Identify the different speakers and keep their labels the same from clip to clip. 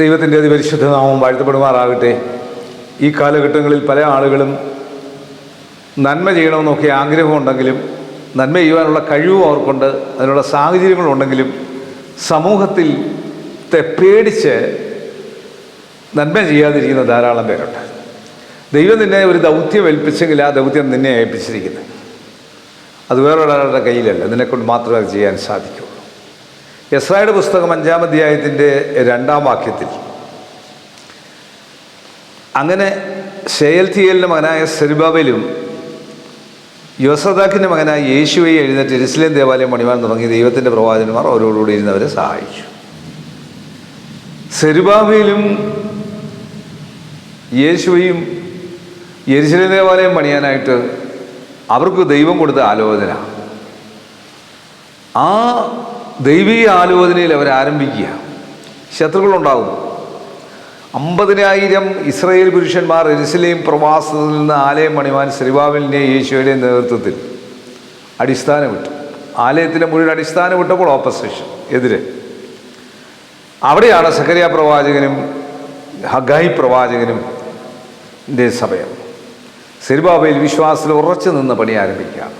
Speaker 1: ദൈവത്തിന്റെ അതിപരിശുദ്ധ നാമം വാഴ്ത്തപ്പെടുമാറാകട്ടെ. ഈ കാലഘട്ടങ്ങളിൽ പല ആളുകളും നന്മ ചെയ്യണമെന്നൊക്കെ ആഗ്രഹമുണ്ടെങ്കിലും നന്മ ചെയ്യുവാനുള്ള കഴിവും അവർക്കുണ്ട് അതിനുള്ള സാഹചര്യങ്ങളുണ്ടെങ്കിലും സമൂഹത്തിൽ ത്തെ പേടിച്ച് നന്മ ചെയ്യാതിരിക്കുന്ന ധാരാളം പേരുണ്ട്. ദൈവം നിന്നെ ഒരു ദൗത്യം ഏൽപ്പിച്ചെങ്കിൽ ആ ദൗത്യം നിന്നെ ഏൽപ്പിച്ചിരിക്കുന്നത് അത് വേറൊരാളുടെ കയ്യിലല്ല നിന്നെക്കൊണ്ട് മാത്രമേ അത് ചെയ്യാൻ സാധിക്കുള്ളൂ യസ്രായുടെ പുസ്തകം അഞ്ചാം അധ്യായത്തിന്റെ രണ്ടാം വാക്യത്തിൽ. അങ്ങനെ ഷെയൽത്തിയേലിന്റെ മകനായ സെരുബാബലും യോസദാക്കിന്റെ മകനായ യേശുവെ എഴുന്നേറ്റ് ജെറുസലേം ദേവാലയം പണിമാൻ തുടങ്ങി ദൈവത്തിന്റെ പ്രവാചകന്മാർ അവരോടുകൂടി ഇരുന്നവരെ സഹായിച്ചു. സെരുബാബയിലും യേശുവയും യെരുസലേം ദേവാലയം പണിയാനായിട്ട് അവർക്ക് ദൈവം കൊടുത്ത ആലോചന. ആ ദൈവീയ ആലോചനയിൽ അവർ ആരംഭിക്കുക. ശത്രുക്കളുണ്ടാകും. അമ്പതിനായിരം ഇസ്രയേൽ പുരുഷന്മാർ എരുസലേം പ്രവാസത്തിൽ നിന്ന് ആലയം പണിവാൻ ശ്രീബാബലിന്റെ യേശുവിന്റെ നേതൃത്വത്തിൽ അടിസ്ഥാനം വിട്ടു ആലയത്തിന്റെ മുഴുവൻ അടിസ്ഥാനം വിട്ടപ്പോൾ ഓപ്പോസിഷൻ എതിരെ. അവിടെയാണ് സക്കരിയ പ്രവാചകനും ഹഗായി പ്രവാചകനും സമയം. സിരിബാബയിൽ വിശ്വാസത്തിൽ ഉറച്ചു നിന്ന് പണി ആരംഭിക്കുക.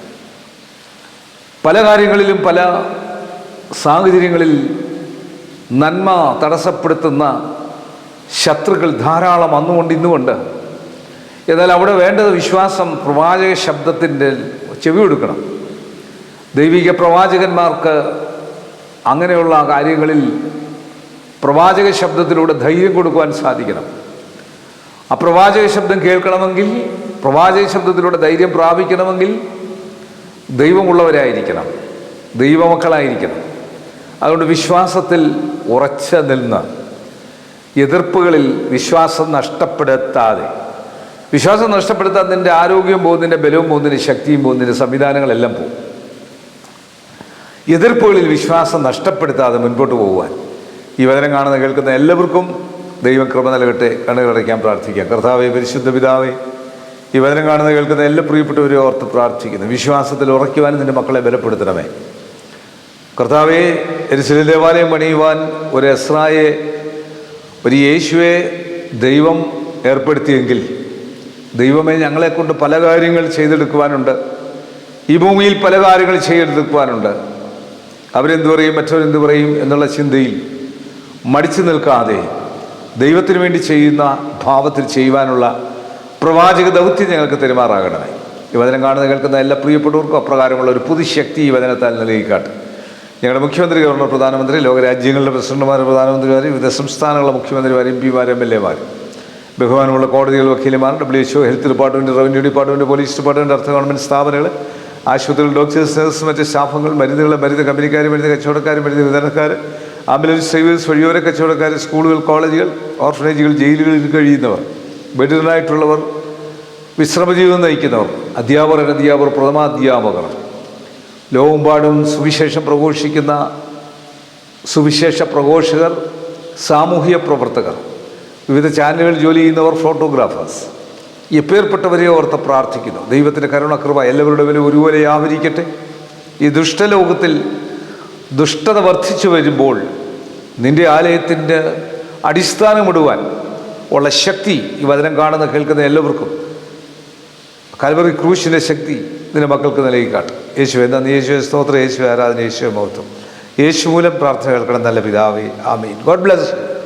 Speaker 1: പല കാര്യങ്ങളിലും പല സാഹചര്യങ്ങളിൽ നന്മ തടസ്സപ്പെടുത്തുന്ന ശത്രുക്കൾ ധാരാളം വന്നുകൊണ്ട് ഇന്നുകൊണ്ട്. എന്നാൽ അവിടെ വേണ്ടത് വിശ്വാസം പ്രവാചക ശബ്ദത്തിന്റെ ചെവി കൊടുക്കണം. ദൈവിക പ്രവാചകന്മാർക്ക് അങ്ങനെയുള്ള കാര്യങ്ങളിൽ പ്രവാചക ശബ്ദത്തിലൂടെ ധൈര്യം കൊടുക്കുവാൻ സാധിക്കണം. ആ പ്രവാചക ശബ്ദം കേൾക്കണമെങ്കിൽ പ്രവാചക ശബ്ദത്തിലൂടെ ധൈര്യം പ്രാപിക്കണമെങ്കിൽ ദൈവമുള്ളവരായിരിക്കണം. ദൈവമക്കളായിരിക്കണം. അതുകൊണ്ട് വിശ്വാസത്തിൽ ഉറച്ച നിന്ന് എതിർപ്പുകളിൽ വിശ്വാസം നഷ്ടപ്പെടുത്താതെ വിശ്വാസം നഷ്ടപ്പെടുത്താൻ നിന്റെ ആരോഗ്യം പോകും നിന്റെ ബലവും പോകും നിന്റെ ശക്തിയും പോകും നിന്റെ സംവിധാനങ്ങളെല്ലാം പോകും. എതിർപ്പുകളിൽ വിശ്വാസം നഷ്ടപ്പെടുത്താതെ മുൻപോട്ട് പോകുവാൻ. ഈ വചനം കാണുന്ന കേൾക്കുന്ന എല്ലാവർക്കും ദൈവം കൃപ നൽകട്ടെ. കണ്ണുകളടയ്ക്കാൻ പ്രാർത്ഥിക്കാം. കർത്താവെ പരിശുദ്ധ പിതാവേ ഈ വചനം കാണുന്ന കേൾക്കുന്ന എല്ലാ പ്രിയപ്പെട്ടവരെ ഓർത്ത് പ്രാർത്ഥിക്കുന്നു. വിശ്വാസത്തിൽ ഉറയ്ക്കുവാൻ നിന്റെ മക്കളെ ബലപ്പെടുത്തണമേ. കർത്താവെ എരിശില ദേവാലയം പണിയുവാൻ ഒരു എസ്രായെ ഒരു യേശുവെ ദൈവം ഏർപ്പെടുത്തിയെങ്കിൽ ദൈവമേ ഞങ്ങളെക്കൊണ്ട് പല കാര്യങ്ങൾ ചെയ്തെടുക്കുവാനുണ്ട്. ഈ ഭൂമിയിൽ പല കാര്യങ്ങൾ ചെയ്തെടുക്കുവാനുണ്ട്. അവരെന്തു പറയും? മറ്റവരെന്തു പറയും? എന്നുള്ള ചിന്തയിൽ മടിച്ചു നിൽക്കാതെ ദൈവത്തിന് വേണ്ടി ചെയ്യുന്ന ഭാവത്തിൽ ചെയ്യുവാനുള്ള പ്രവാചക ദൗത്യം ഞങ്ങൾക്ക് തെരുമാറാകണമേ. ഈ വചനം കാണുന്ന കേൾക്കുന്ന എല്ലാ പ്രിയപ്പെട്ടവർക്കും അപ്രകാരമുള്ള ഒരു പുതുശക്തി ഈ വചനത്താൽ നൽകിക്കാട്ടെ. ഞങ്ങളുടെ മുഖ്യമന്ത്രി ഗവർണർ പ്രധാനമന്ത്രി ലോകരാജ്യങ്ങളുടെ പ്രസിഡന്റുമാർ പ്രധാനമന്ത്രിമാർ വിവിധ സംസ്ഥാനങ്ങളുടെ മുഖ്യമന്ത്രിമാർ എം പിമാർ എം എൽ എമാർ ബഹുമാനമുള്ള കോടതികൾ വക്കീലുമാർ W H O health department revenue department police department അർത്ഥ ഗവൺമെന്റ് സ്ഥാപനങ്ങൾ ആശുപത്രികൾ ഡോക്ടേഴ്സ് നേഴ്സ് മറ്റ് സ്റ്റാഫുകൾ മരുന്നുകൾ മരുന്ന് കമ്പനിക്കാർ മരുന്ന് കച്ചവടക്കാർ മരുന്ന് വിതരണക്കാർ ആംബുലൻസ് സർവീസ് വഴിയോര കച്ചവടക്കാർ സ്കൂളുകൾ കോളേജുകൾ ഓർഫനേജുകൾ ജയിലുകളിൽ കഴിയുന്നവർ ബെഡിനായിട്ടുള്ളവർ വിശ്രമജീവിതം നയിക്കുന്നവർ അധ്യാപകർ അധ്യാപകർ പ്രഥമാധ്യാപകർ. ലോകമെമ്പാടും സുവിശേഷം പ്രഘോഷിക്കുന്ന സുവിശേഷ പ്രഘോഷകർ സാമൂഹിക പ്രവർത്തകർ വിവിധ ചാനലുകളിൽ ജോലി ചെയ്യുന്നവർ ഫോട്ടോഗ്രാഫേഴ്സ് എപ്പേർപ്പെട്ടവരെ ഓർത്ത് പ്രാർത്ഥിക്കുന്നു. ദൈവത്തിന്റെ കരുണകൃപ എല്ലാവരുടെ വില ഒരുപോലെ ആവരിക്കട്ടെ. ഈ ദുഷ്ടലോകത്തിൽ ദുഷ്ടത വർദ്ധിച്ചു വരുമ്പോൾ നിന്റെ ആലയത്തിന്റെ അടിസ്ഥാനമിടുവാൻ ഉള്ള ശക്തി ഈ വചനം കാണുന്ന കേൾക്കുന്ന എല്ലാവർക്കും കൽവറി ക്രൂശിന്റെ ശക്തി നിന്റെ മക്കൾക്ക് നൽകിക്കാട്ടും യേശു എന്താ യേശു സ്തോത്രം. യേശു ആരാധന. യേശു മൗത്വം യേശു മൂലം പ്രാർത്ഥന കേൾക്കണം. നല്ല പിതാവേ. ആമീൻ. God bless